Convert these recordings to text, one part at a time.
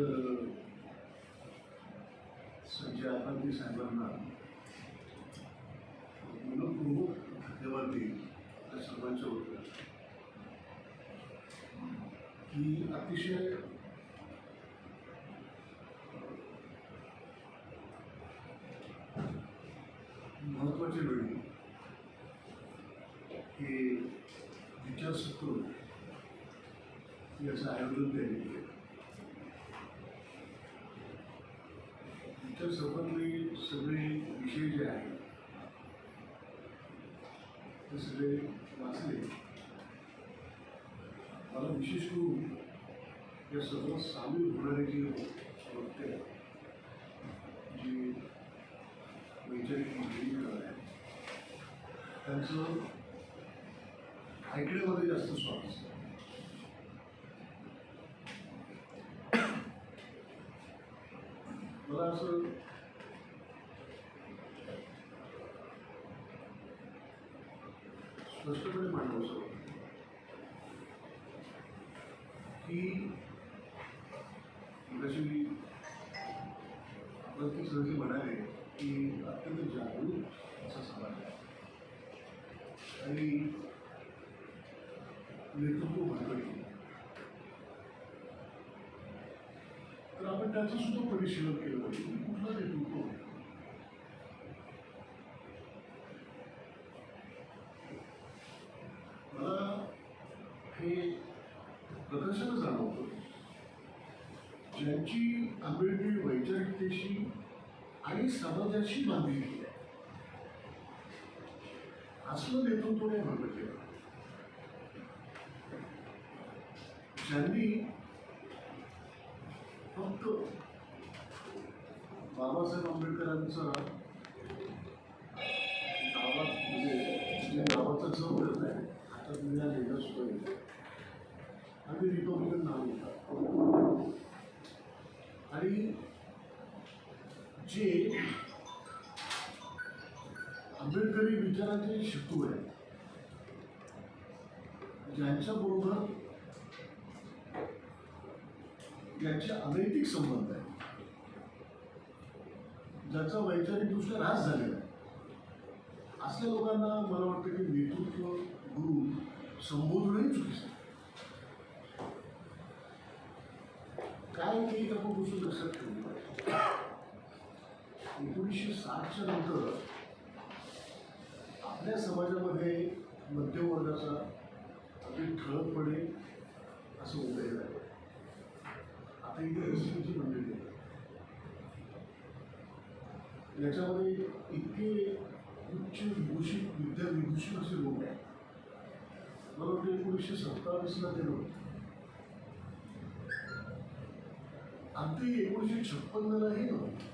तर संजय आकांती साहेबांना प्रमुख धन्यवाद देईल त्या सर्वांच्या वतीनं. की अतिशय महत्त्वाच्या वेळी हे विचारसत्र याचं आयोजन त्यांनी केलं. विचारसत्रातले सगळे विषय जे आहेत ते सगळे वाचले मला विशेष करून या सर्व सामील होणारे जे वक्ते जे वैचारिक मंडळी आहे त्यांचं ऐकण्यामध्ये जास्त स्वारस्य आहे. मला असं स्पष्टपणे मांडवं असं की जशी मी प्रत्येक सहजी म्हणाले की अत्यंत जागरूक असा समाज आहे. आणि नेतृत्व महत्त्वाचे तर आपण त्याचं सुद्धा परिशीलन केलं पाहिजे. कुठलं नेतृत्व आहे. मला हे प्रदर्शन जाणवतं ज्यांची आंबेडकरी वैचारिकतेशी आणि समाजाशी बांधलेली आहे असलं नेतृत्व नाही मागं केलं. ज्यांनी फक्त बाबासाहेब आंबेडकरांचा गावात म्हणजे जे गावाचा चव करत आहे हातात मिळालेलं सुद्धा येतं आणि रिपब्लिकन नाव घेतात आणि जे आंबेडकरी विचाराचे शिकू आहेत ज्यांच्याबरोबर यांचे अनैतिक संबंध आहे ज्याचा वैचारिकदृष्ट्या ऱ्हास झालेला आहे असल्या लोकांना मला वाटतं की नेतृत्व गुरु संबोधणंही चुकीचं आहे. काय ते आपण गोष्ट लक्षात ठेवली पाहिजे. एकोणीसशे साठच्या नंतर आपल्या समाजामध्ये मध्यमवर्गाचा अगदी ठळकपणे असं उदय झालं आता इथे एसटीची मंडळी आहे. याच्यामध्ये इतके उच्च विभूषित विद्याविभूषित असे लोक आहेत. मला वाटतं एकोणीसशे सत्तावीसला ते नव्हते अगदी एकोणीसशे छप्पन्नलाही नव्हती.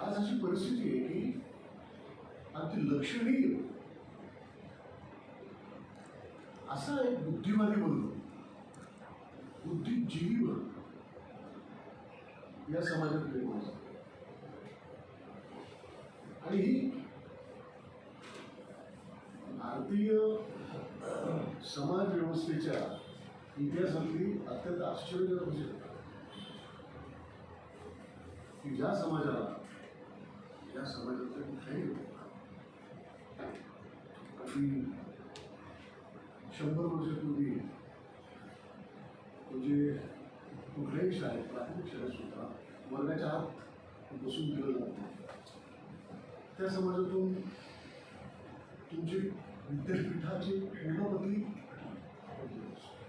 आज अशी परिस्थिती आहे की अगदी लक्षणीय असा एक बुद्धिवादी बनलो बुद्धिजीवी बनलो या समाजात प्रेम आणि ही भारतीय समाज व्यवस्थेच्या इतिहासातली अत्यंत आश्चर्यजनक गोष्ट की ज्या समाजाला ज्या समाजात कुठल्याही अगदी शंभर वर्षापूर्वी म्हणजे कुठल्याही शाळेत प्राथमिक शाळेत सुद्धा वर्गाच्या आत बसून दिलं जात त्या समाजातून तुमची विद्यापीठाची पूर्णपती आपण केलं असतं.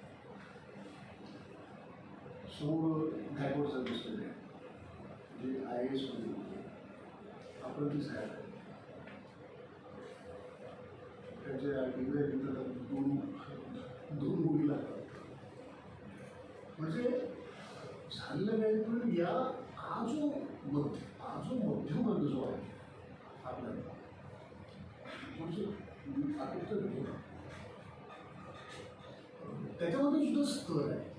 समोर गायकवाड साहेब बसलेले जे आय एसमध्ये. होते आपण ती साहेब आहेत. त्यांच्या डिग्र्या दोन दोन मुली लागतात. म्हणजे झालेलं काय पण या हा जो मध्य हा जो मध्यम वर्ग जो आहे आपल्याला म्हणजे त्याच्यामध्ये सुद्धा स्तर आहे.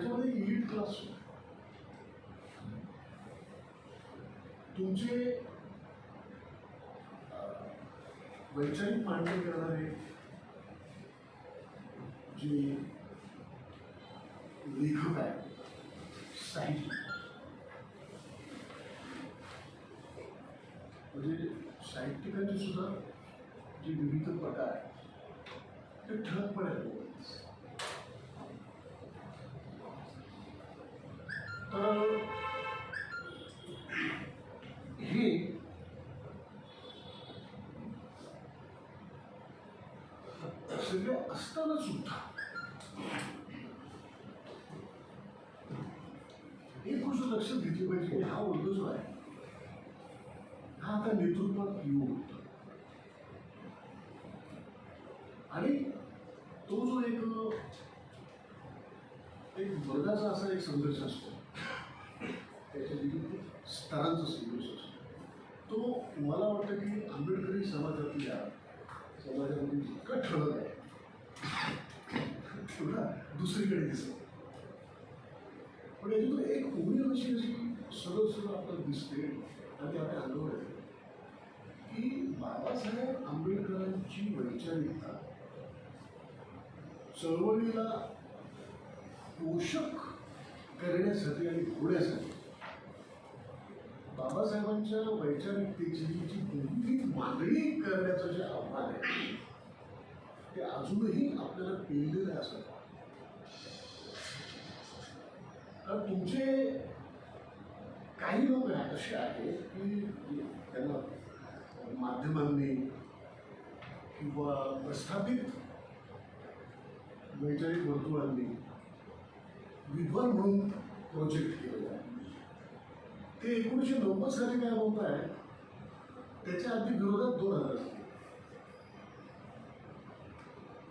त्याच्यामध्ये क्लास तुमचे वैचारिक मांडणी करणारे जे लेखक आहे साहित्य म्हणजे साहित्यिकांचे सुद्धा जे विविध प्रकार आहेत, ते ठळकपणे सगळे असताना सुद्धा एक गोष्ट लक्षात घेतली पाहिजे हा वर्ग जो आहे हा आता नेतृत्वात येऊ आणि तो जो एक एक वर्गाचा असा एक संघर्ष असतो त्याच्या स्तरांचा संघर्ष असतो तो मला वाटतं की आंबेडकरी समाजातल्या समाजामध्ये जितका ठळक आहे तुला दुसरीकडे दिसतो. पण याच्यातून एक उमेद अशी अशी सरळ सरळ आपल्याला दिसते आणि आपल्या अनुभव आहे. की बाबासाहेब आंबेडकरांची वैचारिकता चळवळीला पोषक करण्यासाठी आणि घोड्यासाठी बाबासाहेबांच्या वैचारिकतेची जी कोणती मागणी करण्याचं जे आव्हान आहे ते अजूनही आपल्याला पेललेलं असं. कारण तुमचे काही लोक असे आहेत की त्यांना माध्यमांनी किंवा प्रस्थापित वैचारिक वर्तुळांनी विद्वान म्हणून प्रोजेक्ट केलेला आहे. ते एकोणीसशे नव्वद साली काय होत आहे? त्याच्या अगदी विरोधात दोन हजार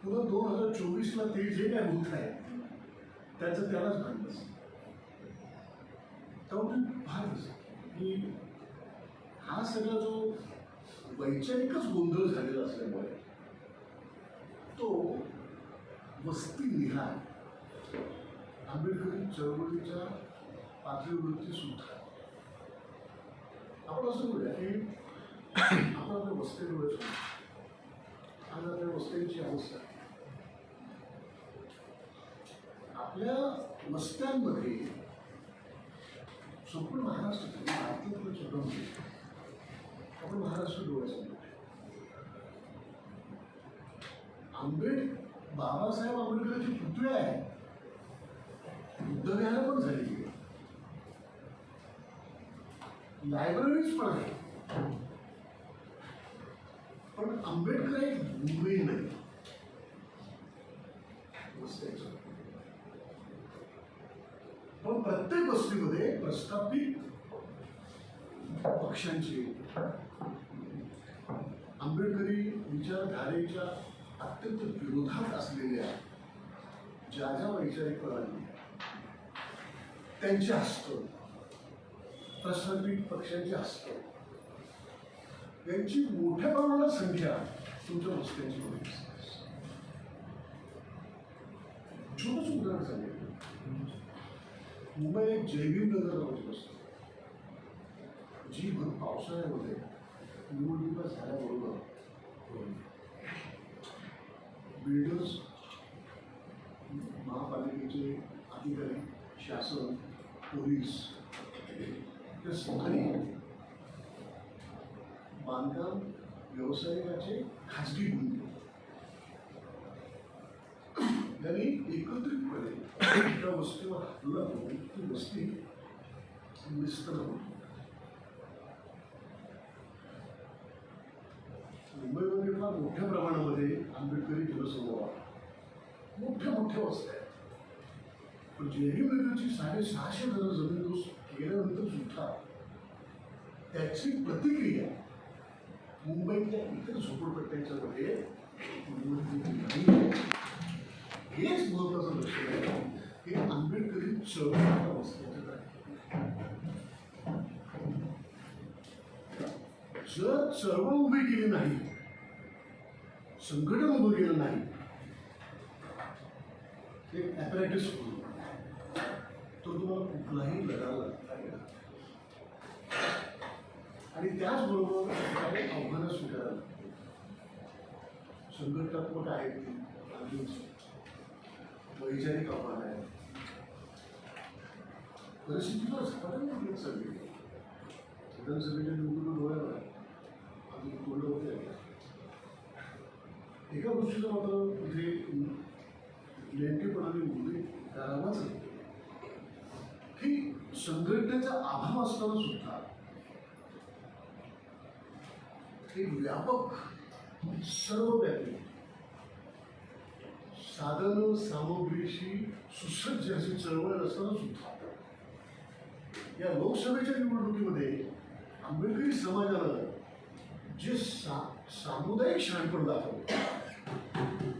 पुन्हा दोन हजार चोवीसला ते जे काय होत आहे त्याचं त्यालाच भांडलं असेल. त्यामुळे फारच की हा सगळा जो वैचारिकच गोंधळ झालेला असल्यामुळे तो वस्ती निहाय आंबेडकरी चळवळीच्या पातळीवरती सुद्धा. आपण असं बोलूया की आपण आपल्या वस्तीवर येतो. आज आपल्या वस्त्यांची अवस्था आपल्या वस्त्यांमध्ये संपूर्ण महाराष्ट्र भारतीय जगामध्ये आपण महाराष्ट्र डोळ्यासमोर आंबेड बाबासाहेब आंबेडकरांची पुतळे आहे. बुद्धविहार पण झाली लायब्ररीज पण आहे. पण आंबेडकर एक मुंबई नाही वस्त्याचं. पण प्रत्येक वस्तीमध्ये प्रस्थापित पक्षांची आंबेडकरी विचारधारेच्या अत्यंत विरोधात असलेल्या ज्या ज्या वैचारिक प्रणाली त्यांचे हस्त प्रस्थापित पक्षांचे हस्त यांची मोठ्या प्रमाणात संख्या तुमच्या वस्त्यांची होती. छोटंच उदाहरण सांगेल मुंबई एक जैविक नगर नावाची वस्ती जी भर पावसाळ्यामध्ये निवडणुका झाल्याबरोबर बिल्डर्स महापालिकेचे अधिकारी शासन पोलीस ते स्थानिक बांधकाम व्यावसायिकाचे खाजगी गुंडे यांनी एकत्रितपणे त्या वस्तीवर हल्ला करून ती वस्ती निस्तळ होती मुंबईमध्ये फार मोठ्या प्रमाणामध्ये आंबेडकरी जनसमूह मोठ्या मोठ्या वस्त्या आहेत पण जेरी नगरची साडेसहाशे जण जमीन केल्यानंतर सुद्धा त्याची प्रतिक्रिया मुंबईतल्या इतर झोपडपट्ट्यांच्यामध्ये नाही आहे. हेच महत्वाचं लक्ष हे आंबेडकरी चळवळीच्या वस्त्याच्यात आहे. जर चळवळ उभी केली नाही संघटन उभं केलं नाही एक ॲपरेटिस तो तुम्हाला कुठलाही लढा लागता आणि त्याचबरोबर काही आव्हानं स्वीकारायला लागतील. संघटनात्मक आहेत ती? आधीच वैचारिक आव्हान आहे. परिस्थितीवर झपाट्याने बदलत चालली विधानसभेच्या निवडणुका डोळ्याला आहे. अजून तोंड होते एका गोष्टीचं मात्र इथे नेमकेपणाने उल्लेख करावाच लागेल की संघटनेचा अभाव असताना सुद्धा एक व्यापक सर्वव्यापी साधन सामग्रीशी सुसज्ज अशी चळवळ असताना सुद्धा. या लोकसभेच्या निवडणुकीमध्ये आंबेडकरी समाजानं जे सा सामुदायिक शहाणपण दाखवलं.